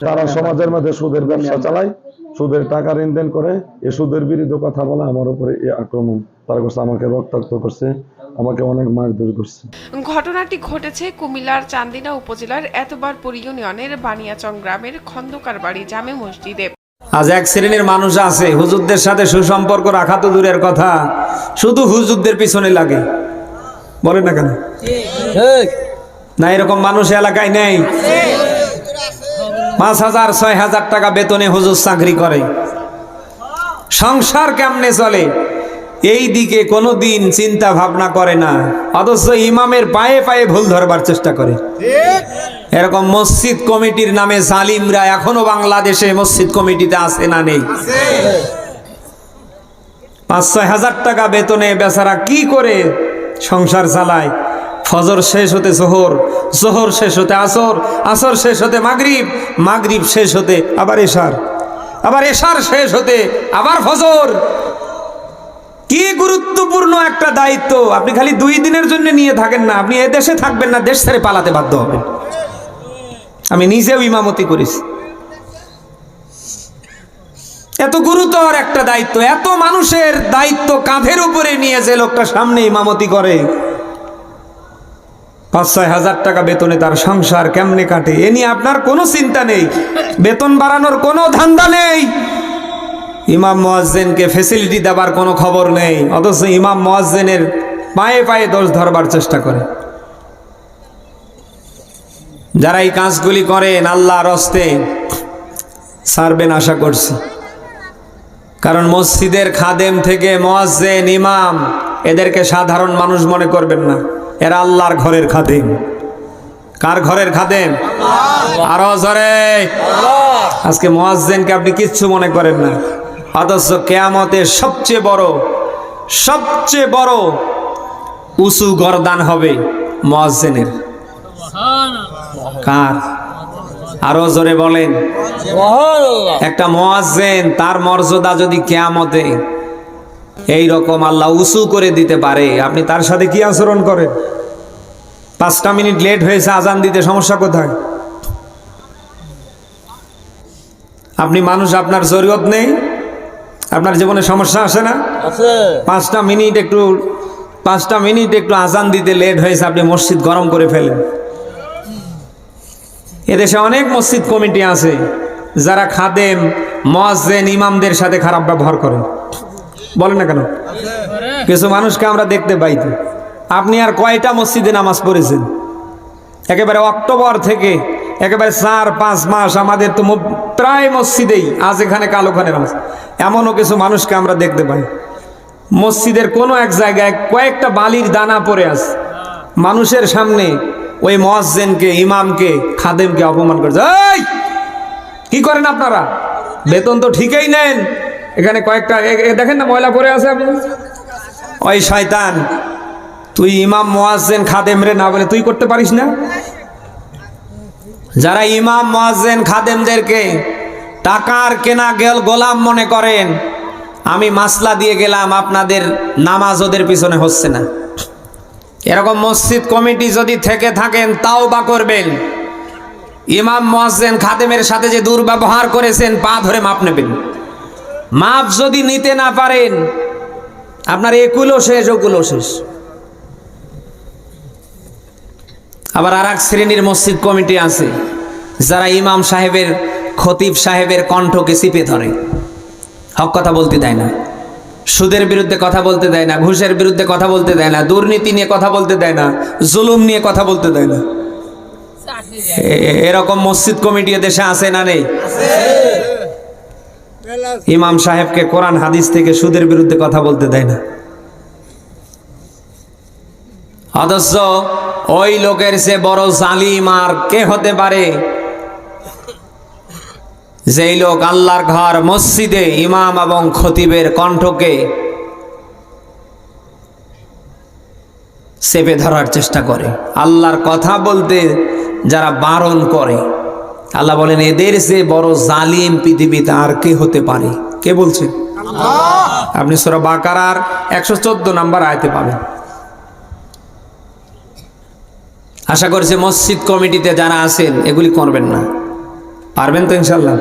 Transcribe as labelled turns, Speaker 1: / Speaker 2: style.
Speaker 1: তারা সমাজের মধ্যে সুদের ব্যবসা চালায় সুদের টাকা লেনদেন করে এ সুদের বিরুদ্ধে কথা বলা আমার উপরে এই আক্রমণ। তারা করছে আমাকে রক্তাক্ত করছে আমাকে অনেক মারধর করছে।
Speaker 2: ঘটনাটি ঘটেছে কুমিল্লার চান্দিনা উপজেলার এতবারপুর ইউনিয়নের বানিয়াচং গ্রামের খন্দকার বাড়ি জামে মসজিদে।
Speaker 3: আজ এক শ্রেণির মানুষ আছে হুজুরদের সাথে সুসম্পর্ক রাখা তো দূরের কথা শুধু হুজুরদের পিছনে লাগে। বলেন না কেন? না এরকম মানুষ এলাকায় নেই। পাঁচ হাজার, ছয় হাজার টাকা বেতনে হুজুর চাকরি করে। সংসার কেমনে চলে? এই দিকে কোনো দিন চিন্তা ভাবনা করে না। অথচ ইমামের পায়ে পায়ে ভুল ধরবার চেষ্টা করে। এরকম মসজিদ কমিটির নামে জালিমরা এখনও বাংলাদেশে মসজিদ কমিটিতে আসে না নেই। পাঁচ, ছয় হাজার টাকা বেতনে বেচারা কি করে সংসার চালায়? ফজর শেষ হতে জোহর জোহর শেষ হতে আসর আসর শেষ হতে মাগরিব মাগরিব শেষ হতে আবার এশার আবার এশার শেষ হতে আবার ফজর। কি গুরুত্বপূর্ণ একটা দায়িত্ব। আপনি খালি দুই দিনের জন্য নিয়ে থাকেন না, আপনি এদেশে থাকবেন না, দেশ ছেড়ে পালাতে বাধ্য হবেন। আমি নিজেও ইমামতি করেছি। এত গুরুতর একটা দায়িত্ব, এত মানুষের দায়িত্ব কাঁধের উপরে নিয়ে যে লোকটা সামনে ইমামতি করে। পাঁচ, ছয় হাজার টাকা বেতনে তার সংসার কেমনে কাটে? এ নিয়ে আপনার কোনো চিন্তা নেই। বেতন বাড়ানোর কোনো ধান্দা নেই। ইমাম মোয়াজ্জেনকে ফেসিলিটি দেবার কোনো খবর নেই। অথচ ইমাম মোয়াজ্জেনের পায়ে পায়ে দোষ ধরবার চেষ্টা করে। যারা এই কাজগুলি করেন আল্লাহর হস্তে সারবেন আশা করছি। কারণ মসজিদের খাদেম থেকে মোয়াজ্জেন, ইমাম, এদেরকে সাধারণ মানুষ মনে করবেন না। এরা আল্লাহর ঘরের খাদেম। কার ঘরের খাদেম? আরও জরে। আজকে মোয়াজ্জেনকে আপনি কিচ্ছু মনে করেন না। অথচ কেয়ামতের সবচেয়ে বড় সবচেয়ে বড় উঁচু গরদান হবে মোয়াজ্জেনের। কার? আরও জোরে বলেন। একটা মোয়াজ্জেন তার মর্যাদা যদি কেয়ামতে এই রকম আল্লাহ উঁচু করে দিতে পারে। আপনি তার সাথে কি আচরণ করেন? পাঁচটা মিনিট লেট হয়েছে আজান দিতে সমস্যা কোথায়? আপনি মানুষ আপনার জরুরত নেই। আপনার জীবনে সমস্যা আসে না? পাঁচটা মিনিট একটু পাঁচটা মিনিট একটু আজান দিতে লেট হয়েছে আপনি মসজিদ গরম করে ফেলেন। এদেশে অনেক মসজিদ কমিটি আছে যারা খাদেম মহাজেন ইমামদের সাথে খারাপ ব্যবহার করেন। বলেন না কেন? কিছু মানুষকে আমরা দেখতে পাই আপনি আর কয়টা মসজিদে নামাজ পড়েছেন? একেবারে অক্টোবর থেকে একেবারে চার, পাঁচ মাস আমাদের তো প্রায় মসজিদেই, আজ এখানে কালোখানে নামাজ। এমনও কিছু মানুষকে আমরা দেখতে পাই। মসজিদের কোনো এক জায়গায় কয়েকটা বালির দানা পড়ে আছে। মানুষের সামনে ওই মহাজেনকে, ইমামকে, খাদেমকে অপমান করছে। কি করেন আপনারা? বেতন তো ঠিকই নেন। এখানে কয়েকটা দেখেন না ময়লা পড়ে আছে আপনি ওই শয়তান, তুই ইমাম মোয়াজ্জেন খাদেম রে না বলে তুই করতে পারিস না? যারা ইমাম মোয়াজ্জেন খাদেমদেরকে টাকার কেনা গেল গোলাম মনে করেন, আমি মাসলা দিয়ে গেলাম, আপনাদের নামাজ ওদের পিছনে হচ্ছে না। এরকম মসজিদ কমিটি যদি থেকে থাকেন, তাও বা করবেন। ইমাম মোয়াজ্জেন খাদেমের সাথে যে দুর্ব্যবহার করেছেন, পা ধরে মাপ নেবেন। মাপ যদি নিতে না পারেন, আপনার একুলো শেষ, ওকুলও শেষ। আবার আর এক শ্রেণির মসজিদ কমিটি আছে, যারা ইমাম সাহেবের, খতিব সাহেবের কণ্ঠকে চিপে ধরে। হক কথা বলতে দেয় না। সুদের বিরুদ্ধে কথা বলতে দেয় না, ঘুষের বিরুদ্ধে কথা বলতে দেয় না, দুর্নীতি নিয়ে কথা বলতে দেয় না, জুলুম নিয়ে কথা বলতে দেয় না। এরকম মসজিদ কমিটি দেশে আছে না নেই? ইমাম সাহেবকে কোরআন হাদিস থেকে সুদের বিরুদ্ধে কথা বলতে দেয় না। অথচ ওই লোকের সে বড় জালিম আর কে হতে পারে? যেই লোক আল্লাহর ঘর, মসজিদে ইমাম এবং খতিবের কণ্ঠকে চেপে ধরার চেষ্টা করে। আল্লাহর কথা বলতে যারা বারণ করে আল্লাহ বলেন এদের যে বড় জালিম পৃথিবীতে আর কে হতে পারে? কে বলছে? আপনি সোরা বাকারার একশো চোদ্দ নাম্বার আয়তে পাবেন। আশা করছি মসজিদ কমিটিতে যারা আছেন এগুলি করবেন না। পারবেন তো ইনশাল্লাহ